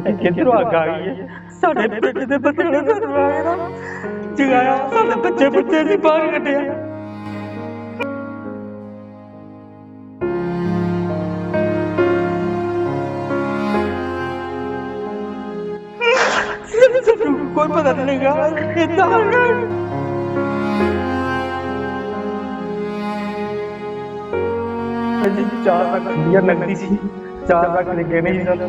ਕਿ ਕਿੱਧਰੋਂ ਅੱਗ ਆ ਗਈ ਹੈ? ਸਾਡੇ ਪਿੰਡ ਦੇ ਨੇ ਸਾਨੂੰ ਆ ਕੇ ਨਾ। ਜਗਾਇਆ ਸਾਡੇ ਬੱਚੇ ਬੱਚੇ ਸੀ ਬਾਹਰ ਕੱਢਿਆ। ਸਾਨੂੰ ਕੋਈ ਪਤਾ ਨਹੀਂ ਲੱਗਾ ਕਿੱਦਾਂ ਹੋ ਗਿਆ। ਜੀ ਚਾਰ ਲੱਖ ਰੁਪਈਆ ਨਕਦੀ ਸੀ। ਚਾਰ ਲੱਖ ਦੇ ਗਹਿਣੇ ਸੀ ਸਰ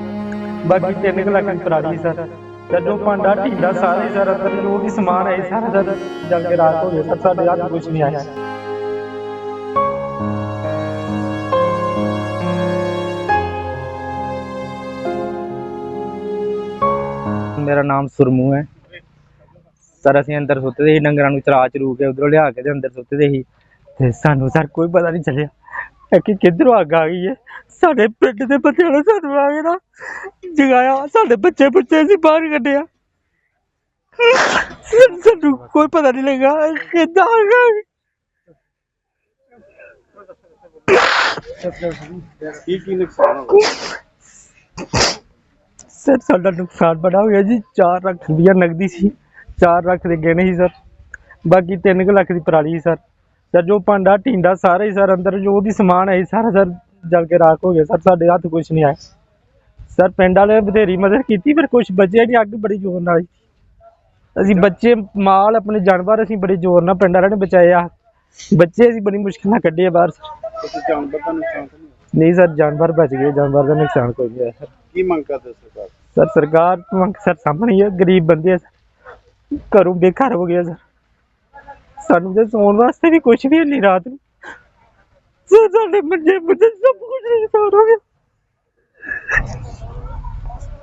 ਬਾਕੀ ਤਿੰਨ ਲੱਖ ਦੀ ਪਰਾਲੀ ਸਰ। ਤੇ ਭਾਂਡਾ ਢੀਂਡਾ ਸਾਰੇ ਸਰ, ਅੰਦਰ ਜੋ ਵੀ ਸਮਾਨ ਹੈ ਸਾਰਾ ਸਰ, ਜਲ ਕੇ ਰਾਖ ਹੋ ਗਿਆ ਸਰ, ਸਾਡੇ ਹੱਥ ਕੁਝ ਨਹੀਂ ਆਇਆ। ਮੇਰਾ ਨਾਮ ਸੁਰਮੂ ਹੈ। ਸਰ, ਅਸੀਂ ਅੰਦਰ ਸੁੱਤੇ ਦੇ ਸੀ, ਡੰਗਰਾਂ ਨੂੰ ਚਰਾ ਚਰੂ ਕੇ ਉਧਰੋਂ ਲਿਆ ਕੇ ਤੇ ਅੰਦਰ ਸੁੱਤੇ ਦੇ ਸੀ। ਤੇ ਸਾਨੂੰ ਸਰ ਕੋਈ ਪਤਾ ਨਹੀਂ ਚੱਲਿਆ। ਇਹ ਕਿ ਕਿੱਧਰੋਂ ਅੱਗ ਆ ਗਈ ਹੈ? ਸਾਡੇ ਪਿੰਡ ਦੇ ਬੰਦਿਆਂ ਨੇ ਸਾਨੂੰ ਆ ਕੇ ਨਾ। ਜਗਾਇਆ ਸਾਡੇ ਬੱਚੇ ਬੱਚੇ ਸੀ ਬਾਹਰ ਕੱਢਿਆ। ਸਾਨੂੰ ਕੋਈ ਪਤਾ ਨਹੀਂ ਲੱਗਾ ਕਿੱਦਾਂ ਆ ਕੀ ਕੀ ਨੁਕਸਾਨ ਹੋ ਗਿਆ? ਸਰ ਸਾਡਾ ਨੁਕਸਾਨ ਬੜਾ ਹੋ ਗਿਆ ਜੀ। 4 ਲੱਖ ਰੁਪਈਆ ਨਗਦੀ ਸੀ। 4 ਲੱਖ ਦੇ ਗਹਿਣੇ ਸੀ ਸਰ। ਬਾਕੀ 3 ਲੱਖ ਦੀ ਪਰਾਲੀ ਸੀ ਸਰ। ਸਰ ਜੋ ਭਾਂਡਾ ਢੀਂਡਾ ਸਾਰੇ ਹੀ ਸਰ ਅੰਦਰ ਜੋ ਵੀ ਸਮਾਨ ਹੈ ਸਾਰਾ ਸਰ ਜਲ ਕੇ ਰਾਖ ਹੋ ਗਿਆ ਸਰ ਸਾਡੇ ਹੱਥ ਕੁਝ ਨਹੀਂ ਆਇਆ। ਸਰ ਪਿੰਡ ਵਾਲੇ ਬਥੇਰੀ ਮਦਦ ਕੀਤੀ ਪਰ ਕੁਝ ਬਚਿਆ ਨਹੀਂ ਅੱਗ ਬੜੀ ਜ਼ੋਰ ਨਾਲ ਅਸੀਂ ਬੱਚੇ ਮਾਲ ਆਪਣੇ ਜਾਨਵਰ ਅਸੀਂ ਬੜੇ ਜ਼ੋਰ ਨਾਲ ਪਿੰਡ ਵਾਲਿਆਂ ਨੇ ਬਚਾਏ ਆ। ਬੱਚੇ ਅਸੀਂ ਬੜੀ ਮੁਸ਼ਕਿਲ ਨਾਲ ਕੱਢੇ ਬਾਹਰ ਤੁਸੀਂ ਜਾਨਵਰ ਦਾ ਨੁਕਸਾਨ ਤਾਂ ਨਹੀਂ ਸਰ ਜਾਨਵਰ ਬਚ ਗਏ ਜਾਨਵਰ ਦਾ ਨੁਕਸਾਨ ਕੋਈ ਨਹੀਂ ਸਰ। ਕੀ ਮੰਗ ਕਰਦੇ ਸਰਕਾਰ ਸਰ ਸਰਕਾਰ ਮੰਗ ਸਰ ਸਾਹਮਣੇ ਹੀ ਹੈ ਗਰੀਬ ਬੰਦੇ ਆ ਸਰ। ਘਰੋਂ ਬੇਘਰ ਹੋ ਗਿਆ ਸਰ। ਸਾਨੂੰ ਤੇ ਸੌਣ ਵਾਸਤੇ ਵੀ ਕੁਝ ਵੀ ਨਹੀਂ ਰਾਤ ਨੂੰ। ਸਾਡੇ ਮੰਜੇ ਮੁੰਡੇ ਸਭ ਕੁਝ ਨੁਕਸਾਨ ਹੋ